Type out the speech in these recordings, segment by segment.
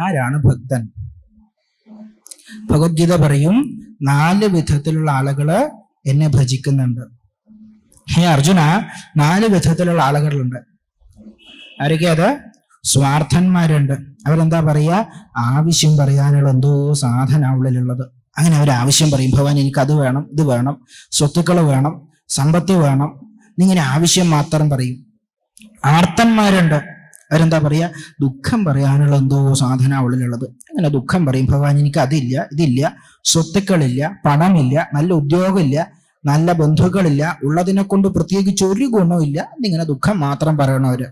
ആരാണ് ഭക്തൻ? ഭഗവത്ഗീത പറയും നാല് വിധത്തിലുള്ള ആളുകൾ എന്നെ ഭജിക്കുന്നുണ്ട്. ഹേ അർജുന നാല് വിധത്തിലുള്ള ആളുകളുണ്ട്. ആരൊക്കെ അത്? സ്വാർത്ഥന്മാരുണ്ട്. അവരെന്താ പറയാ ആവശ്യം പറയാനുള്ള എന്തോ സാധന ഉള്ളിലുള്ളത്. അങ്ങനെ അവർ ആവശ്യം പറയും ഭഗവാൻ എനിക്ക് അത് വേണം ഇത് വേണം സ്വത്തുക്കൾ വേണം സമ്പത്ത് വേണം. എന്നിങ്ങനെ ആവശ്യം മാത്രം പറയും. ആർത്തന്മാരുണ്ട്. അവരെന്താ പറയാ? ദുഃഖം പറയാനുള്ള എന്തോ സാധന ഉള്ളിലുള്ളത്. അങ്ങനെ ദുഃഖം പറയും. ഭഗവാൻ എനിക്ക് അതില്ല ഇതില്ല സ്വത്തുക്കളില്ല പണമില്ല നല്ല ഉദ്യോഗമില്ല നല്ല ബന്ധുക്കളില്ല ഉള്ളതിനെ കൊണ്ട് പ്രത്യേകിച്ച് ഒരു ഗുണമില്ല എന്നിങ്ങനെ ദുഃഖം മാത്രം പറയണവര്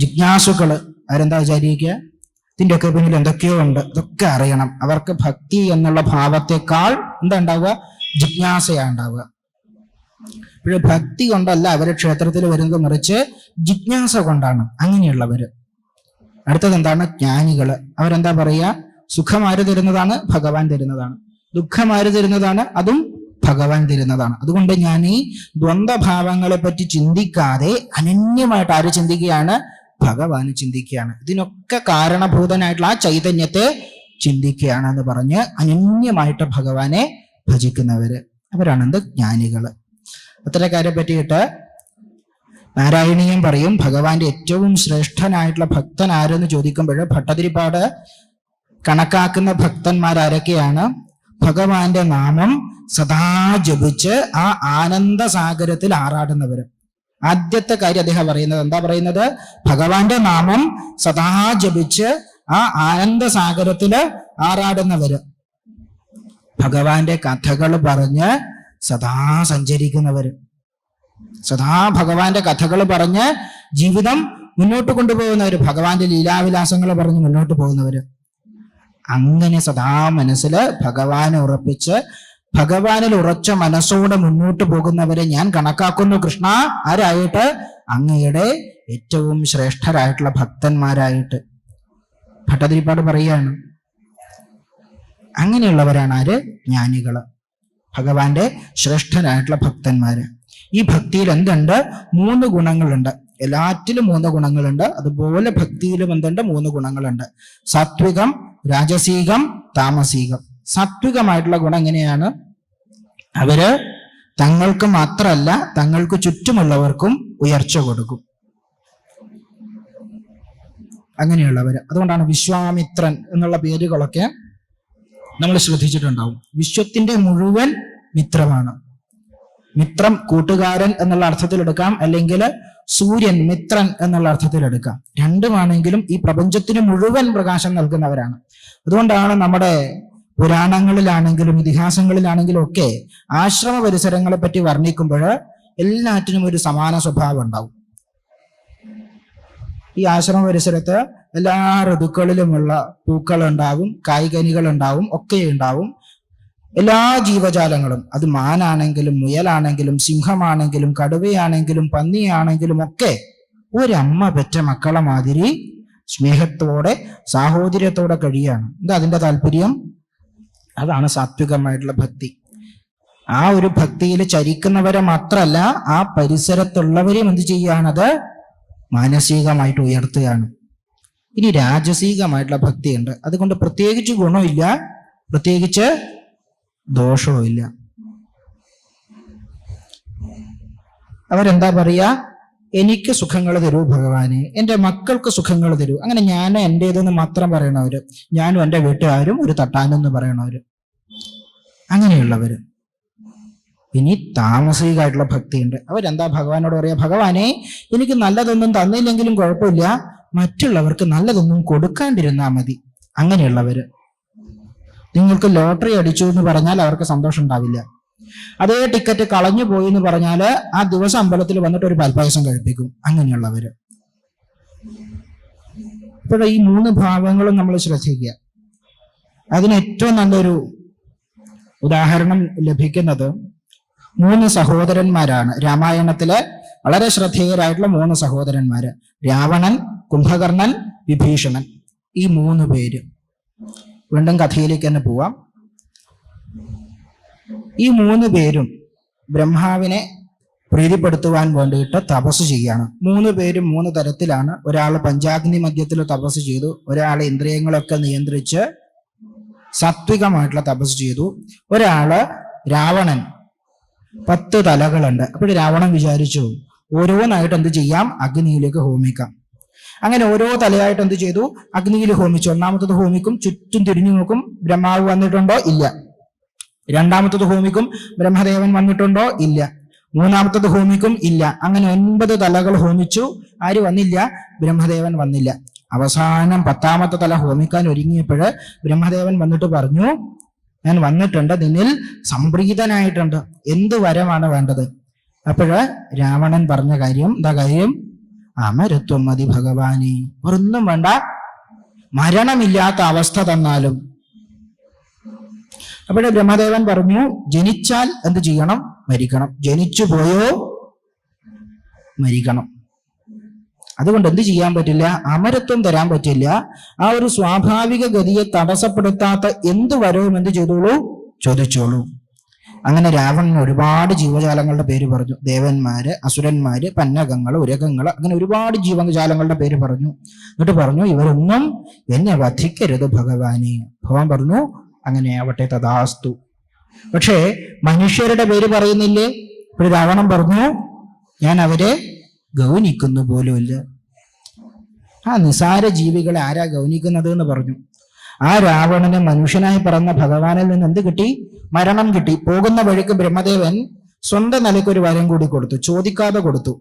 ജിജ്ഞാസുക്കൾ അവരെന്താ വിചാരിക്കുക? ഇതിന്റെയൊക്കെ പിന്നിൽ എന്തൊക്കെയോ ഉണ്ട്. ഇതൊക്കെ അറിയണം. അവർക്ക് ഭക്തി എന്നുള്ള ഭാവത്തെക്കാൾ എന്താ ഉണ്ടാവുക? ജിജ്ഞാസയാണ് ഉണ്ടാവുക. ഇപ്പോഴും ഭക്തി കൊണ്ടല്ല അവരെ ക്ഷേത്രത്തിൽ വരുന്നത് മറിച്ച് ജിജ്ഞാസ കൊണ്ടാണ് അങ്ങനെയുള്ളവര്. അടുത്തത് എന്താണ്? ജ്ഞാനികൾ. അവരെന്താ പറയുക? സുഖമാര് തരുന്നതാണ് ഭഗവാൻ തരുന്നതാണ്. ദുഃഖമാര് തരുന്നതാണ് അതും ഭഗവാൻ തരുന്നതാണ്. അതുകൊണ്ട് ഞാൻ ഈ ദ്വന്ദ്ഭാവങ്ങളെ പറ്റി ചിന്തിക്കാതെ അനന്യമായിട്ട് ആര് ചിന്തിക്കുകയാണ്? ഭഗവാന് ചിന്തിക്കുകയാണ്. ഇതിനൊക്കെ കാരണഭൂതനായിട്ടുള്ള ആ ചൈതന്യത്തെ ചിന്തിക്കുകയാണ് എന്ന് പറഞ്ഞ് അനന്യമായിട്ട് ഭഗവാനെ ഭജിക്കുന്നവര്. അവരാണ് എന്ത്? ജ്ഞാനികൾ. അത്തരക്കാരെ പറ്റിയിട്ട് നാരായണീയം പറയും. ഭഗവാന്റെ ഏറ്റവും ശ്രേഷ്ഠനായിട്ടുള്ള ഭക്തൻ ആരെന്ന് ചോദിക്കുമ്പോൾ ഭട്ടതിരിപ്പാട് കണക്കാക്കുന്ന ഭക്തന്മാരാരൊക്കെയാണ് ഭഗവാന്റെ നാമം സദാ ജപിച്ച് ആ ആനന്ദ സാഗരത്തിൽ ആറാടുന്നവർ ആദ്യത്തെ കാര്യം അദ്ദേഹം പറയുന്നത് എന്താ പറയുന്നത്? ഭഗവാന്റെ നാമം സദാ ജപിച്ച് ആ ആനന്ദ സാഗരത്തിൽ ആറാടുന്നവര്. ഭഗവാന്റെ കഥകൾ പറഞ്ഞ് സദാ സഞ്ചരിക്കുന്നവർ സദാ ഭഗവാന്റെ കഥകൾ പറഞ്ഞ് ജീവിതം മുന്നോട്ട് കൊണ്ടുപോകുന്നവർ ഭഗവാന്റെ ലീലാവിലാസങ്ങൾ പറഞ്ഞ് മുന്നോട്ട് പോകുന്നവർ അങ്ങനെ സദാ മനസ്സിൽ ഭഗവാനെ ഉറപ്പിച്ച് ഭഗവാനിൽ ഉറച്ച മനസ്സോടെ മുന്നോട്ട് പോകുന്നവരെ ഞാൻ കണക്കാക്കുന്നു. കൃഷ്ണ ആരായിട്ട്? അങ്ങയുടെ ഏറ്റവും ശ്രേഷ്ഠരായിട്ടുള്ള ഭക്തന്മാരായിട്ട്. ഭട്ടതിരിപ്പാട് പറയുകയാണ്. അങ്ങനെയുള്ളവരാണ് ആര്? ജ്ഞാനികൾ. ഭഗവാന്റെ ശ്രേഷ്ഠനായിട്ടുള്ള ഭക്തന്മാര്. ഈ ഭക്തിയിൽ എന്തുണ്ട്? മൂന്ന് ഗുണങ്ങളുണ്ട്. എല്ലാറ്റിലും മൂന്ന് ഗുണങ്ങളുണ്ട്. അതുപോലെ ഭക്തിയിലും എന്തുണ്ട്? മൂന്ന് ഗുണങ്ങളുണ്ട്. സാത്വികം രാജസീകം താമസീകം. സാത്വികമായിട്ടുള്ള ഗുണം എങ്ങനെയാണ്? അവർ തങ്ങൾക്ക് മാത്രമല്ല തങ്ങൾക്ക് ചുറ്റുമുള്ളവർക്കും ഉയർച്ച കൊടുക്കും. അങ്ങനെയുള്ളവര്. അതുകൊണ്ടാണ് വിശ്വാമിത്രൻ എന്നുള്ള പേരുകളൊക്കെ നമ്മൾ ശ്രദ്ധിച്ചിട്ടുണ്ടാവും. വിശ്വത്തിന്റെ മുഴുവൻ മിത്രമാണ്. മിത്രം കൂട്ടുകാരൻ എന്നുള്ള അർത്ഥത്തിൽ എടുക്കാം. അല്ലെങ്കിൽ സൂര്യൻ മിത്രൻ എന്നുള്ള അർത്ഥത്തിൽ എടുക്കാം. രണ്ടുമാണെങ്കിലും ഈ പ്രപഞ്ചത്തിന് മുഴുവൻ പ്രകാശം നൽകുന്നവരാണ്. അതുകൊണ്ടാണ് നമ്മുടെ പുരാണങ്ങളിലാണെങ്കിലും ഇതിഹാസങ്ങളിലാണെങ്കിലും ഒക്കെ ആശ്രമ പരിസരങ്ങളെ പറ്റി വർണിക്കുമ്പോൾ എല്ലാറ്റിനും ഒരു സമാന സ്വഭാവം ഉണ്ടാവും. ഈ ആശ്രമ പരിസരത്ത് എല്ലാ ഋതുക്കളിലുമുള്ള പൂക്കൾ ഉണ്ടാവും കായ്കനികൾ ഉണ്ടാവും ഒക്കെ ഉണ്ടാവും എല്ലാ ജീവജാലങ്ങളും അത് മാനാണെങ്കിലും മുയലാണെങ്കിലും സിംഹമാണെങ്കിലും കടുവയാണെങ്കിലും പന്നിയാണെങ്കിലും ഒക്കെ ഒരമ്മ പെറ്റ മക്കളെ മാതിരി സ്നേഹത്തോടെ സാഹോദര്യത്തോടെ കഴിയാണ്. എന്താ അതിന്റെ താല്പര്യം? അതാണ് സാത്വികമായിട്ടുള്ള ഭക്തി. ആ ഒരു ഭക്തിയിൽ ചരിക്കുന്നവരെ മാത്രമല്ല ആ പരിസരത്തുള്ളവരെയും എന്ത് ചെയ്യാണത് മാനസികമായിട്ട് ഉയർത്തുകയാണ്. ഇനി രാജസീകമായിട്ടുള്ള ഭക്തിയുണ്ട്. അതുകൊണ്ട് പ്രത്യേകിച്ച് ഗുണമില്ല പ്രത്യേകിച്ച് ദോഷവുമില്ല. അവരെന്താ പറയാ? എനിക്ക് സുഖങ്ങൾ തരൂ ഭഗവാനെ എന്റെ മക്കൾക്ക് സുഖങ്ങൾ തരൂ. അങ്ങനെ ഞാൻ എന്റേതെന്ന് മാത്രം പറയണവര് ഞാനും എന്റെ വീട്ടുകാരും ഒരു തട്ടാനെന്ന് പറയണവര്. അങ്ങനെയുള്ളവര്. ഇനി താമസികമായിട്ടുള്ള ഭക്തിയുണ്ട്. അവരെന്താ ഭഗവാനോട് പറയാ? ഭഗവാനെ എനിക്ക് നല്ലതൊന്നും തന്നില്ലെങ്കിലും കുഴപ്പമില്ല. മറ്റുള്ളവർക്ക് നല്ലതൊന്നും കൊടുക്കാണ്ടിരുന്നാ മതി. അങ്ങനെയുള്ളവര്. നിങ്ങൾക്ക് ലോട്ടറി അടിച്ചു എന്ന് പറഞ്ഞാൽ അവർക്ക് സന്തോഷം ഉണ്ടാവില്ല. അതേ ടിക്കറ്റ് കളഞ്ഞു പോയി എന്ന് പറഞ്ഞാൽ ആ ദിവസം അമ്പലത്തിൽ വന്നിട്ട് ഒരു പാൽപ്പായസം കഴിപ്പിക്കും. അങ്ങനെയുള്ളവര്. ഇപ്പോൾ ഈ മൂന്ന് ഭാവങ്ങളും നമ്മൾ ശ്രദ്ധിക്കുക. അതിന് ഏറ്റവും നല്ലൊരു ഉദാഹരണം ലഭിക്കുന്നത് മൂന്ന് സഹോദരന്മാരാണ്. രാമായണത്തിലെ വളരെ ശ്രദ്ധേയരായിട്ടുള്ള മൂന്ന് സഹോദരന്മാര്. രാവണൻ കുംഭകർണൻ വിഭീഷണൻ. ഈ മൂന്ന് പേര്. വീണ്ടും കഥയിലേക്ക് തന്നെ പോവാം. ഈ മൂന്ന് പേരും ബ്രഹ്മാവിനെ പ്രീതിപ്പെടുത്തുവാൻ വേണ്ടിയിട്ട് തപസ് ചെയ്യാണ്. മൂന്ന് പേരും മൂന്ന് തരത്തിലാണ്. ഒരാൾ പഞ്ചാഗ്നി മധ്യത്തിൽ തപസ് ചെയ്തു. ഒരാൾ ഇന്ദ്രിയങ്ങളൊക്കെ നിയന്ത്രിച്ച് സാത്വികമായിട്ടുള്ള തപസ് ചെയ്തു. ഒരാൾ രാവണൻ. പത്ത് തലകളുണ്ട്. അപ്പോൾ രാവണൻ വിചാരിച്ചു ഓരോന്നായിട്ട് എന്ത് ചെയ്യാം? അഗ്നിയിലേക്ക് ഹോമിക്കാം. അങ്ങനെ ഓരോ തലയായിട്ട് എന്ത് ചെയ്തു? അഗ്നിയിൽ ഹോമിച്ചു. ഒന്നാമത്തത് ഹോമിക്കും ചുറ്റും തിരിഞ്ഞു നോക്കും. ബ്രഹ്മാവ് വന്നിട്ടുണ്ടോ? ഇല്ല. രണ്ടാമത്തത് ഹോമിക്കും ബ്രഹ്മദേവൻ വന്നിട്ടുണ്ടോ? ഇല്ല. മൂന്നാമത്തത് ഹോമിക്കും ഇല്ല. അങ്ങനെ ഒൻപത് തലകൾ ഹോമിച്ചു. ആര് വന്നില്ല? ബ്രഹ്മദേവൻ വന്നില്ല. അവസാനം പത്താമത്തെ തല ഹോമിക്കാൻ ഒരുങ്ങിയപ്പോൾ ബ്രഹ്മദേവൻ വന്നിട്ട് പറഞ്ഞു ഞാൻ വന്നിട്ടുണ്ട്. നിന്നിൽ സംപ്രീതനായിട്ടുണ്ട്. എന്ത് വരമാണ് വേണ്ടത്? അപ്പോഴ് രാവണൻ പറഞ്ഞ കാര്യം എന്താ കാര്യം? അമരത്വം മതി ഭഗവാനെ. ഒന്നും വേണ്ട. മരണമില്ലാത്ത അവസ്ഥ തന്നാലും. അവിടെ ബ്രഹ്മദേവൻ പറഞ്ഞു ജനിച്ചാൽ എന്ത് ചെയ്യണം? മരിക്കണം. ജനിച്ചു പോയോ? മരിക്കണം. അതുകൊണ്ട് എന്ത് ചെയ്യാൻ പറ്റില്ല? അമരത്വം തരാൻ പറ്റില്ല. ആ ഒരു സ്വാഭാവിക ഗതിയെ തടസ്സപ്പെടുത്താത്ത എന്ത് വരവും എന്ത് ചെയ്തോളൂ? ചോദിച്ചോളൂ. അങ്ങനെ രാവണൻ ഒരുപാട് ജീവജാലങ്ങളുടെ പേര് പറഞ്ഞു. ദേവന്മാര് അസുരന്മാര് പന്നകങ്ങൾ ഉരകങ്ങൾ അങ്ങനെ ഒരുപാട് ജീവജാലങ്ങളുടെ പേര് പറഞ്ഞു. എന്നിട്ട് പറഞ്ഞു ഇവരൊന്നും എന്നെ വധിക്കരുത് ഭഗവാനെ. ഭഗവാൻ പറഞ്ഞു അങ്ങനെ ആവട്ടെ തഥാസ്തു. പക്ഷേ മനുഷ്യരുടെ പേര് പറയുന്നില്ലേ? ഒരു രാവണൻ പറഞ്ഞു ഞാൻ അവരെ ഗൗനിക്കുന്നു പോലുമില്ല. ആ നിസാര ജീവികളെ ആരാ ഗൗനിക്കുന്നത് എന്ന് പറഞ്ഞു. ആ രാവണന് മനുഷ്യനായി പറഞ്ഞ ഭഗവാനിൽ നിന്ന് എന്ത് കിട്ടി? മരണം കിട്ടി. പോകുന്ന വഴിക്ക് ബ്രഹ്മദേവൻ സ്വന്തം നിലയ്ക്ക് ഒരു വരം കൂടി കൊടുത്തു. ചോദിക്കാതെ കൊടുത്തു.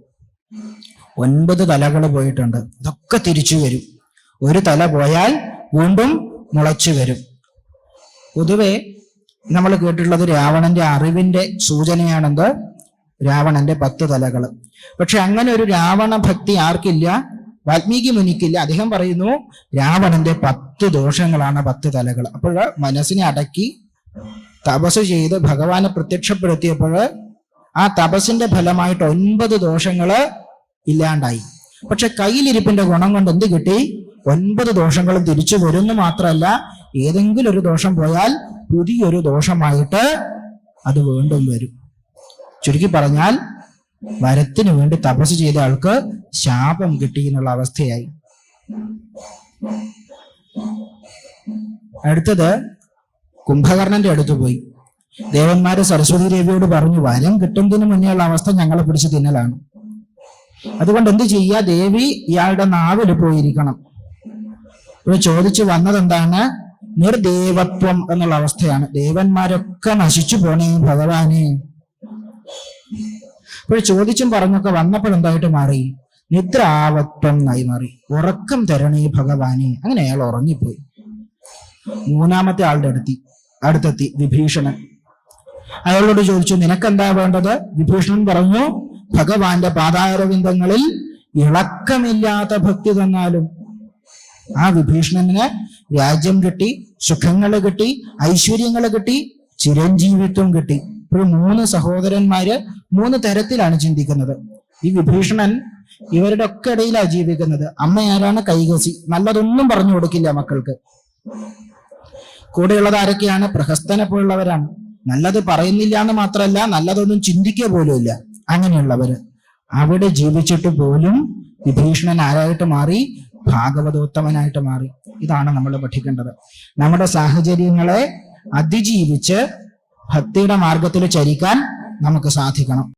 ഒൻപത് തലകൾ പോയിട്ടുണ്ട്. ഇതൊക്കെ തിരിച്ചു വരും. ഒരു തല പോയാൽ വീണ്ടും മുളച്ചു വരും. പൊതുവെ നമ്മൾ കേട്ടിട്ടുള്ളത് രാവണന്റെ അറിവിന്റെ സൂചനയാണെന്ത്? രാവണന്റെ പത്ത് തലകൾ. പക്ഷെ അങ്ങനെ ഒരു രാവണ ഭക്തി ആർക്കില്ല? വാൽമീകി മുനിക്കില്ല. അദ്ദേഹം പറയുന്നു രാവണന്റെ പത്ത് ദോഷങ്ങളാണ് പത്ത് തലകൾ. അപ്പോൾ മനസ്സിനെ അടക്കി തപസ് ചെയ്ത് ഭഗവാനെ പ്രത്യക്ഷപ്പെടുത്തിയപ്പോൾ ആ തപസിന്റെ ഫലമായിട്ട് ഒൻപത് ദോഷങ്ങൾ ഇല്ലാണ്ടായി. പക്ഷെ കയ്യിലിരിപ്പിന്റെ ഗുണം കൊണ്ട് എന്ത് കിട്ടി? ഒൻപത് ദോഷങ്ങളും തിരിച്ചു വരുന്നു മാത്രമല്ല ഏതെങ്കിലും ഒരു ദോഷം പോയാൽ പുതിയൊരു ദോഷമായിട്ട് അത് വീണ്ടും വരും. ചുരുക്കി പറഞ്ഞാൽ വരത്തിന് വേണ്ടി തപസ് ചെയ്ത ആൾക്ക് ശാപം കിട്ടി എന്നുള്ള അവസ്ഥയായി. അടുത്തത് കുംഭകർണന്റെ അടുത്ത് പോയി. ദേവന്മാര് സരസ്വതി ദേവിയോട് പറഞ്ഞു വരം കിട്ടുന്നതിന് മുന്നെയുള്ള അവസ്ഥ ഞങ്ങളെ പിടിച്ച് തിന്നലാണ്. അതുകൊണ്ട് എന്ത് ചെയ്യുക ദേവി ഇയാളുടെ നാവിൽ പോയിരിക്കണം. ഇവിടെ ചോദിച്ചു വന്നത് എന്താണ് നിർദേവത്വം എന്നുള്ള അവസ്ഥയാണ്. ദേവന്മാരൊക്കെ നശിച്ചു പോണേ ഭഗവാനെ. ഇപ്പോൾ ചോദിച്ചും പറഞ്ഞൊക്കെ വന്നപ്പോൾ എന്തായിട്ട് മാറി? നിദ്രാവത്വം നായി മാറി. ഉറക്കം തരണേ ഭഗവാനെ. അങ്ങനെ അയാൾ ഉറങ്ങിപ്പോയി. മൂന്നാമത്തെ ആളുടെ അടുത്തി. അടുത്തെത്തി വിഭീഷണൻ. അയാളോട് ചോദിച്ചു നിനക്കെന്താ വേണ്ടത്? വിഭീഷണൻ പറഞ്ഞു ഭഗവാന്റെ പാതാരവിന്ദങ്ങളിൽ ഇളക്കമില്ലാത്ത ഭക്തി തന്നാലും. ആ വിഭീഷണനെ രാജ്യം കിട്ടി സുഖങ്ങൾ കിട്ടി ഐശ്വര്യങ്ങൾ കിട്ടി ചിരഞ്ജീവിത്വം കിട്ടി. ഇപ്പോൾ മൂന്ന് സഹോദരന്മാര് മൂന്ന് തരത്തിലാണ് ചിന്തിക്കുന്നത്. ഈ വിഭീഷണൻ ഇവരുടെ ഒക്കെ ഇടയിലാണ് ജീവിക്കുന്നത്. അമ്മ ആരാണ്? കൈകസി. നല്ലതൊന്നും പറഞ്ഞു കൊടുക്കില്ല മക്കൾക്ക്. കൂടെയുള്ളത് ആരൊക്കെയാണ്? പ്രഹസ്തനെ പോലുള്ളവരാണ്. നല്ലത് പറയുന്നില്ല എന്ന് മാത്രമല്ല നല്ലതൊന്നും ചിന്തിക്കുക പോലുമില്ല അങ്ങനെയുള്ളവര്. അവിടെ ജീവിച്ചിട്ട് പോലും വിഭീഷണൻ ആരായിട്ട് മാറി? ഭാഗവതോത്തമനായിട്ട് മാറി. ഇതാണ് നമ്മൾ പഠിക്കേണ്ടത്. നമ്മുടെ സാഹചര്യങ്ങളെ അതിജീവിച്ച് ഭക്തിയുടെ മാർഗത്തിൽ ചരിക്കാൻ നമുക്ക് സാധിക്കണം.